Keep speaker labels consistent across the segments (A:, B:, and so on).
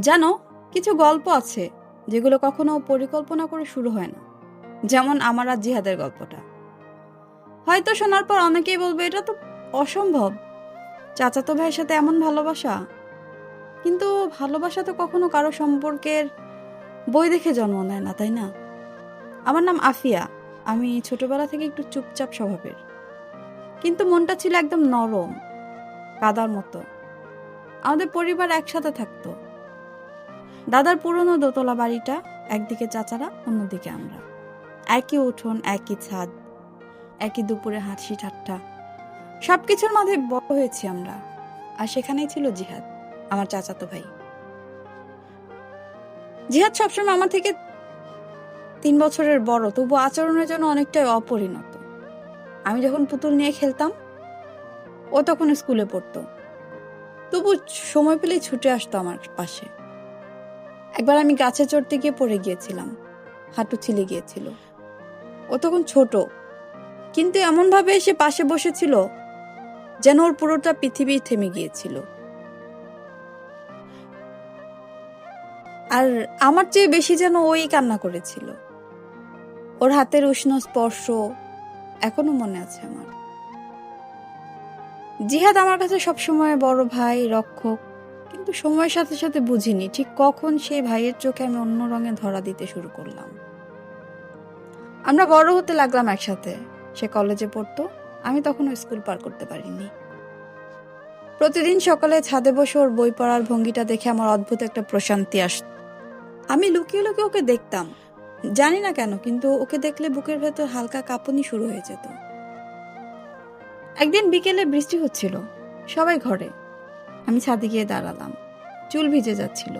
A: জানো, কিছু গল্প আছে যেগুলো কখনো পরিকল্পনা করে শুরু হয় না। যেমন আমার আর জিহাদের গল্পটা। হয়তো শোনার পর অনেকেই বলবে, এটা তো অসম্ভব। চাচাতো ভাইয়ের সাথে এমন ভালোবাসা? কিন্তু ভালোবাসা তো কখনো কারও সম্পর্কের বই দেখে জন্ম নেয় না, তাই না? আমার নাম আফিয়া। আমি ছোটবেলা থেকে একটু চুপচাপ স্বভাবের। কিন্তু মনটা ছিল একদম নরম, কাদার মতো। আমাদের পরিবার একসাথে থাকতো। দাদার পুরনো দোতলা বাড়িটা একদিকে চাচারা, অন্যদিকে আমরা। একই উঠোন, একই ছাদ, একই দুপুরে হাসি ঠাট্টা। সবকিছুর মাঝে বড় হয়েছি আমরা। আর সেখানেই ছিল জিহাদ, আমার চাচাতো ভাই। জিহাদ সবসময় আমার থেকে তিন বছরের বড় তবু আচরণের জন্য অনেকটাই অপরিণত। আমি যখন পুতুল নিয়ে খেলতাম, ও তখন স্কুলে পড়তো। তবু সময় পেলেই ছুটে আসতো আমার পাশে। একবার আমি গাছে চড়তে গিয়ে পড়ে গিয়েছিলাম। হাঁটু ছিলে গিয়েছিল। ও তখন ছোট। কিন্তু এমনভাবে এসে পাশে বসেছিল যেন ওর পুরোটা পৃথিবী থেমে গিয়েছিল। আর আমার চেয়ে বেশি যেন ওই কান্না করেছিল। ওর হাতের উষ্ণ স্পর্শ এখনও মনে আছে আমার। জিহাদ আমার কাছে সবসময় বড় ভাই, রক্ষক কিন্তু সময়ের সাথে সাথে বুঝিনি ঠিক কখন সেই ভাইয়ের চোখে আমি অন্য রঙে ধরা দিতে শুরু করলাম। আমরা বড় হতে লাগলাম একসাথে। সে কলেজে পড়তো, আমি তখনও স্কুল পার করতে পারিনি। প্রতিদিন সকালে ছাদে বসে ওর বই পড়ার ভঙ্গিটা দেখে আমার অদ্ভুত একটা প্রশান্তি আসত আমি লুকিয়ে লুকিয়ে ওকে দেখতাম। জানি না কেন, কিন্তু ওকে দেখলে বুকের ভেতর হালকা কাঁপুনি শুরু হয়ে যেত। একদিন বিকেলে বৃষ্টি হচ্ছিল, সবাই ঘরে। আমি ছাদে গিয়ে দাঁড়ালাম। চুল ভিজে যাচ্ছিল।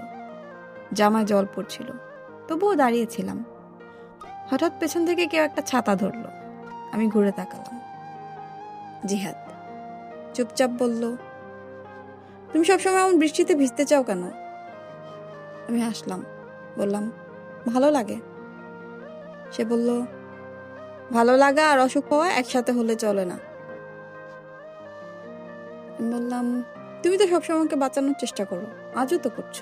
A: জামায় জল পড়ছিল। তবুও দাঁড়িয়েছিলাম। হঠাৎ পেছন থেকে কেউ একটা ছাতা ধরলো। আমি ঘুরে তাকালাম। জিহাদ চুপচাপ বলল, তুমি সবসময় এমন বৃষ্টিতে ভিজতে চাও কেন? আমি হাসলাম, বললাম, ভালো লাগে। সে বলল, ভালো লাগা আর অসুখ হওয়া একসাথে হলে চলে না। বললাম তুমি তো সবসময় আমাকে বাঁচানোর চেষ্টা করো। আজও তো করছ।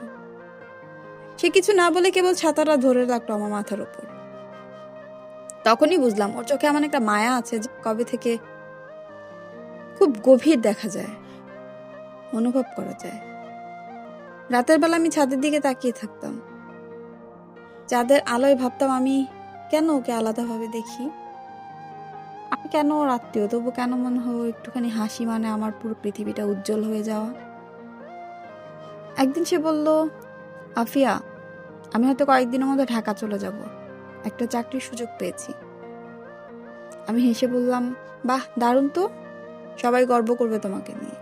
A: সে কিছু না বলে কেবল ছাতাটা ধরে রাখল আমার মাথার উপর। তখনই বুঝলাম, ওর চোখে এমন একটা মায়া আছে যে কবে থেকে খুব গভীর দেখা যায়, অনুভব করা যায়। রাতের বেলা আমি ছাদের দিকে তাকিয়ে থাকতাম। চাঁদের আলোয় ভাবতাম আমি কেন ওকে আলাদাভাবে দেখি? আমি কেন ওর আত্মীয়? তবু কেন মনে হয় একটুখানি হাসি মানে আমার পুরো পৃথিবীটা উজ্জ্বল হয়ে যাওয়া? একদিন সে বলল, আফিয়া, আমি হয়তো কয়েকদিনের মধ্যে ঢাকা চলে যাব। একটা চাকরির সুযোগ পেয়েছি। আমি হেসে বললাম, বাহ, দারুণ তো। সবাই গর্ব করবে তোমাকে নিয়ে।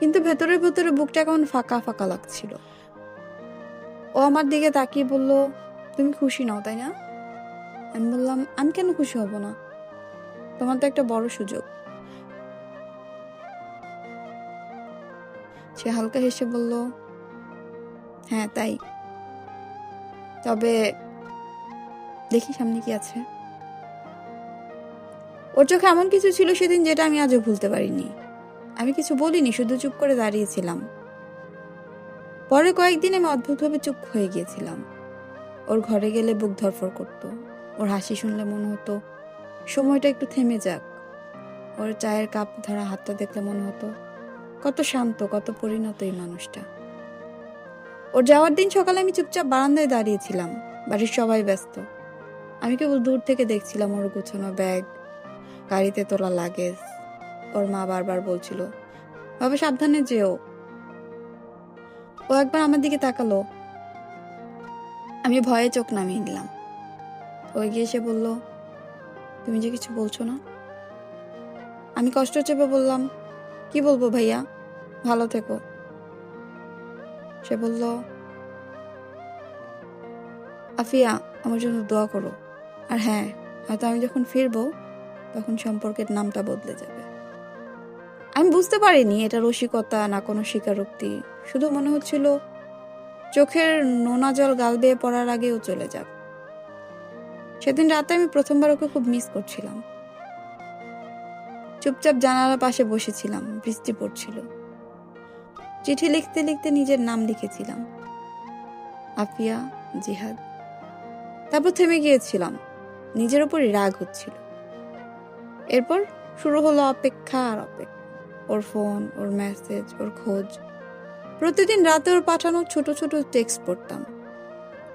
A: কিন্তু ভেতরে ভেতরে বুকটা কেমন ফাঁকা ফাঁকা লাগছিল। ও আমার দিকে তাকিয়ে বলল, তুমি খুশি নাও, তাই না? আমি বললাম, আমি কেন খুশি হব না? তোমার তো একটা বড় সুযোগ। সে হালকা হেসে বলল হ্যাঁ তাই। তবে দেখি সামনে কি আছে। ওর চোখে এমন কিছু ছিল সেদিন যেটা আমি আজও ভুলতে পারিনি। আমি কিছু বলিনি, শুধু চুপ করে দাঁড়িয়েছিলাম। পরে কয়েকদিন আমি অদ্ভুতভাবে চুপ হয়ে গিয়েছিলাম। ওর ঘরে গেলে বুক ধরফর করতো। ওর হাসি শুনলে মনে হতো সময়টা একটু থেমে যাক। ওর চায়ের কাপ ধরা হাতটা দেখলে মনে হতো, কত শান্ত, কত পরিণত এই মানুষটা। ওর যাওয়ার দিন সকালে আমি চুপচাপ বারান্দায় দাঁড়িয়েছিলাম, বাড়ির সবাই ব্যস্ত। আমি কেবল দূর থেকে দেখছিলাম ওর গুছানো ব্যাগ, গাড়িতে তোলা লাগেজ। ওর মা বারবার বলছিল, বাবা, সাবধানে যেও। ও একবার আমার দিকে তাকালো। আমি ভয়ে চোখ নামিয়ে নিলাম। ও গিয়ে সে বলল তুমি যে কিছু বলছো না। আমি কষ্ট চেপে বললাম, কি বলব ভাইয়া? ভালো থেকো। সে বলল, আফিয়া, আমার জন্য দোয়া করো। আর হ্যাঁ হয়তো আমি যখন ফিরবো, তখন সম্পর্কের নামটা বদলে যাবে। আমি বুঝতে পারিনি এটা রসিকতা না কোনো স্বীকারোক্তি। শুধু মনে হচ্ছিল, চোখের নোনা জল গাল বেয়ে পড়ার আগেও চলে যাক সেদিন রাতে আমি প্রথমবার ওকে খুব মিস করছিলাম। চুপচাপ জানালার পাশে বসেছিলাম, বৃষ্টি পড়ছিল। চিঠি লিখতে লিখতে নিজের নাম লিখেছিলাম। আফিয়া, জিহাদ। তারপর থেমে গিয়েছিলাম, নিজের উপরই রাগ হচ্ছিল। এরপর শুরু হলো অপেক্ষা আর অপেক্ষা। ওর ফোন, ওর মেসেজ ওর খোঁজ। প্রতিদিন রাতে ওর পাঠানো ছোট ছোট টেক্সট পড়তাম।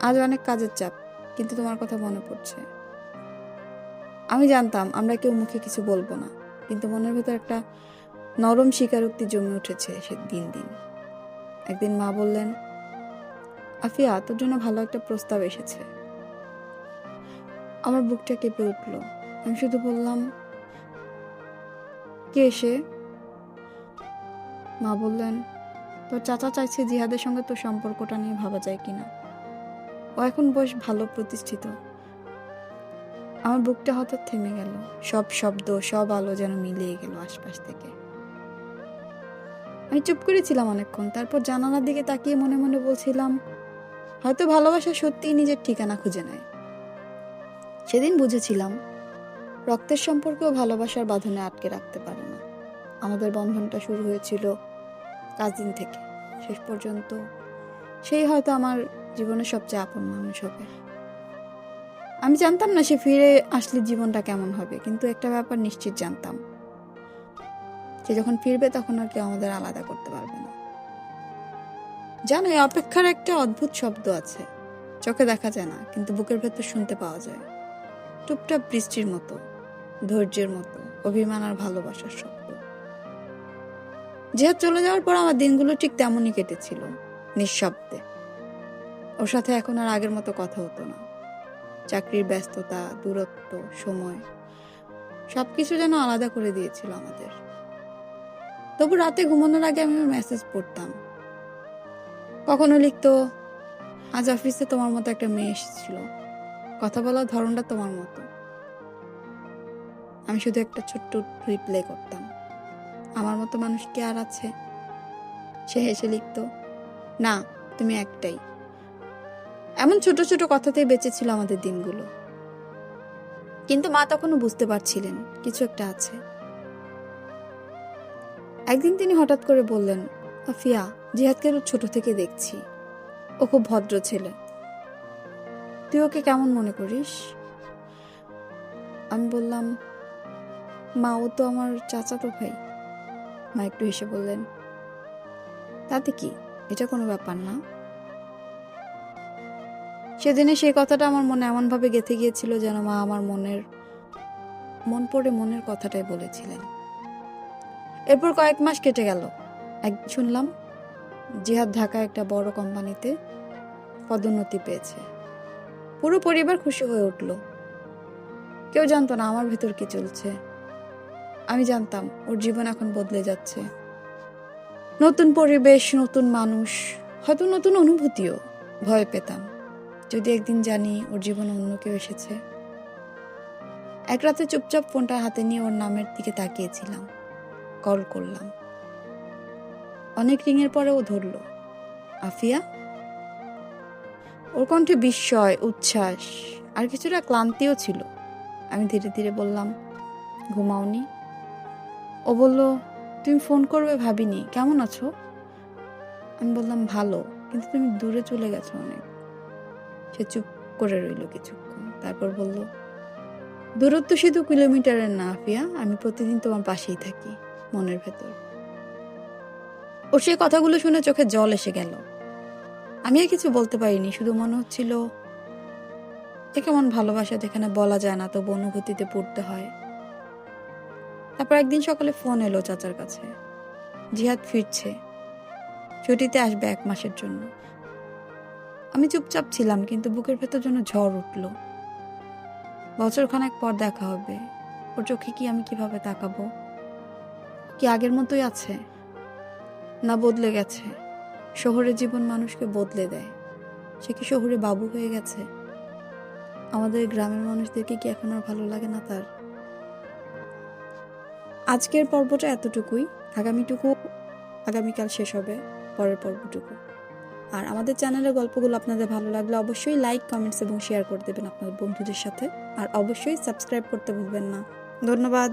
A: আজ অনেক কাজের চাপ। কিন্তু তোমার কথা মনে পড়ছে। আমি জানতাম আমরা কেউ মুখে কিছু বলব না, কিন্তু মনের ভেতর একটা নরম স্বীকারোক্তি জমে উঠেছে সে দিন দিন। একদিন মা বললেন, আফিয়া, তোর জন্য ভালো একটা প্রস্তাব এসেছে। আমার বুকটা কেঁপে উঠল। আমি শুধু বললাম, কে এসে মা বললেন, তোর চাচা চাইছে জিহাদের সঙ্গে তোর সম্পর্কটা নিয়ে ভাবা যায় কিনা। ও এখন বেশ ভালো প্রতিষ্ঠিত। আমার বুকটা হঠাৎ থেমে গেল। সব শব্দ, সব আলো যেন মিলিয়ে গেল আশপাশ থেকে। আমি চুপ করেছিলাম অনেকক্ষণ, তারপর জানালার দিকে তাকিয়ে মনে মনে বলছিলাম, হয়তো ভালোবাসা সত্যিই নিজের ঠিকানা খুঁজে নেয়। সেদিন বুঝেছিলাম, রক্তের সম্পর্কেও ভালোবাসার বাঁধনে আটকে রাখতে পারে না। আমাদের বন্ধনটা শুরু হয়েছিল কাজিন থেকে। শেষ পর্যন্ত সেই হয়তো আমার জীবনের সবচেয়ে আপন মানুষ হবে। আমি জানতাম না সে ফিরে আসলে জীবনটা কেমন হবে, কিন্তু একটা ব্যাপার নিশ্চিত জানতাম। সে যখন ফিরবে তখন আর কেউ আমাদের আলাদা করতে পারবে না। জানো অপেক্ষার একটা অদ্ভুত শব্দ আছে। চোখে দেখা যায় না, কিন্তু বুকের ভেতর শুনতে পাওয়া যায়। টুপটাপ বৃষ্টির মতো, ধৈর্যের মতো, অভিমান আর ভালোবাসার শব্দ। জিহাদ চলে যাওয়ার পর আমার দিনগুলো ঠিক তেমনই কেটেছিল, নিঃশব্দে। ওর সাথে এখন আর আগের মতো কথা হতো না। চাকরির ব্যস্ততা, দূরত্ব, সময়, সবকিছু যেন আলাদা করে দিয়েছিল আমাদের। তবু রাতে ঘুমানোর আগে আমি মেসেজ পড়তাম। কখনো লিখতো, আজ অফিসে তোমার মতো একটা মেয়ে এসেছিল। কথা বলার ধরনটা তোমার মতো। আমি শুধু একটা ছোট্ট রিপ্লাই করতাম। আমার মতো মানুষ কি আর আছে? সে হেসে লিখতো, না, তুমি একটাই। এমন ছোট ছোট কথাতেই বেঁচে ছিল আমাদের দিনগুলো। কিন্তু মা তখনও বুঝতে পারছিলেন, কিছু একটা আছে। একদিন তিনি হঠাৎ করে বললেন, আফিয়া, জিহাদকে তো ছোট থেকে দেখছি। ও খুব ভদ্র ছেলে। তুই ওকে কেমন মনে করিস? আমি বললাম, মা, ও তো আমার চাচাতো ভাই। মা একটু হেসে বললেন, তাতে কি? এটা কোনো ব্যাপার না। সেদিনে সেই কথাটা আমার মনে এমনভাবে গেঁথে গিয়েছিল যেন মা আমার মনের, মন পড়ে মনের কথাটাই বলেছিলেন। এরপর কয়েক মাস কেটে গেল। এক শুনলাম, জিহাদ ঢাকা একটা বড় কোম্পানিতে পদোন্নতি পেয়েছে। পুরো পরিবার খুশি হয়ে উঠল। কেউ জানতো না আমার ভিতর কি চলছে। আমি জানতাম, ওর জীবন এখন বদলে যাচ্ছে। নতুন পরিবেশ, নতুন মানুষ, হয়তো নতুন অনুভূতিও ভয় পেতাম। যদি একদিন জানি ওর জীবনে অন্য কেউ এসেছে। এক রাতে চুপচাপ ফোনটা হাতে নিয়ে ওর নামের দিকে তাকিয়েছিলাম। কল করলাম। অনেক রিংয়ের পরে ও ধরল, আফিয়া? ওর কণ্ঠে বিস্ময়, উচ্ছ্বাস আর কিছুটা ক্লান্তিও ছিল। আমি ধীরে ধীরে বললাম, ঘুমাওনি? ও বলল, তুমি ফোন করবে ভাবিনি, কেমন আছো? আমি বললাম, ভালো, কিন্তু তুমি দূরে চলে গেছো অনেক। সে চুপ করে রইল কিছুক্ষণ। তারপর বলল, দূরত্ব শুধু কিলোমিটারের না, আফিয়া। আমি প্রতিদিন তোমার পাশেই থাকি, মনের ভেতর। ও সেই কথাগুলো শুনে চোখে জল এসে গেল। আমি আর কিছু বলতে পারিনি, শুধু মনে হচ্ছিল, এ কেমন ভালোবাসা যেখানে বলা যায় না, তবু অনুভূতিতে পড়তে হয়। তারপর একদিন সকালে ফোন এলো চাচার কাছে। জিহাদ ফিরছে। ছুটিতে আসবে এক মাসের জন্য। আমি চুপচাপ ছিলাম, কিন্তু বুকের ভেতর যেন ঝড় উঠল। বছরখানেক পর দেখা হবে। ওর চোখে কি আমি কীভাবে তাকাবো? কি আগের মতোই আছে? না বদলে গেছে? শহরের জীবন মানুষকে বদলে দেয়। সে কি শহরে বাবু হয়ে গেছে? আমাদের গ্রামের মানুষদেরকে কি এখন আর ভালো লাগে না তার? আজকের পর্বটা এতটুকুই। আগামীটুকু, আগামীকাল শেষ হবে, পরের পর্বটুকু। আর আমাদের চ্যানেলের গল্পগুলো আপনাদের ভালো লাগলে অবশ্যই লাইক কমেন্টস এবং শেয়ার করে দেবেন আপনার বন্ধুদের সাথে। আর অবশ্যই সাবস্ক্রাইব করতে ভুলবেন না। ধন্যবাদ।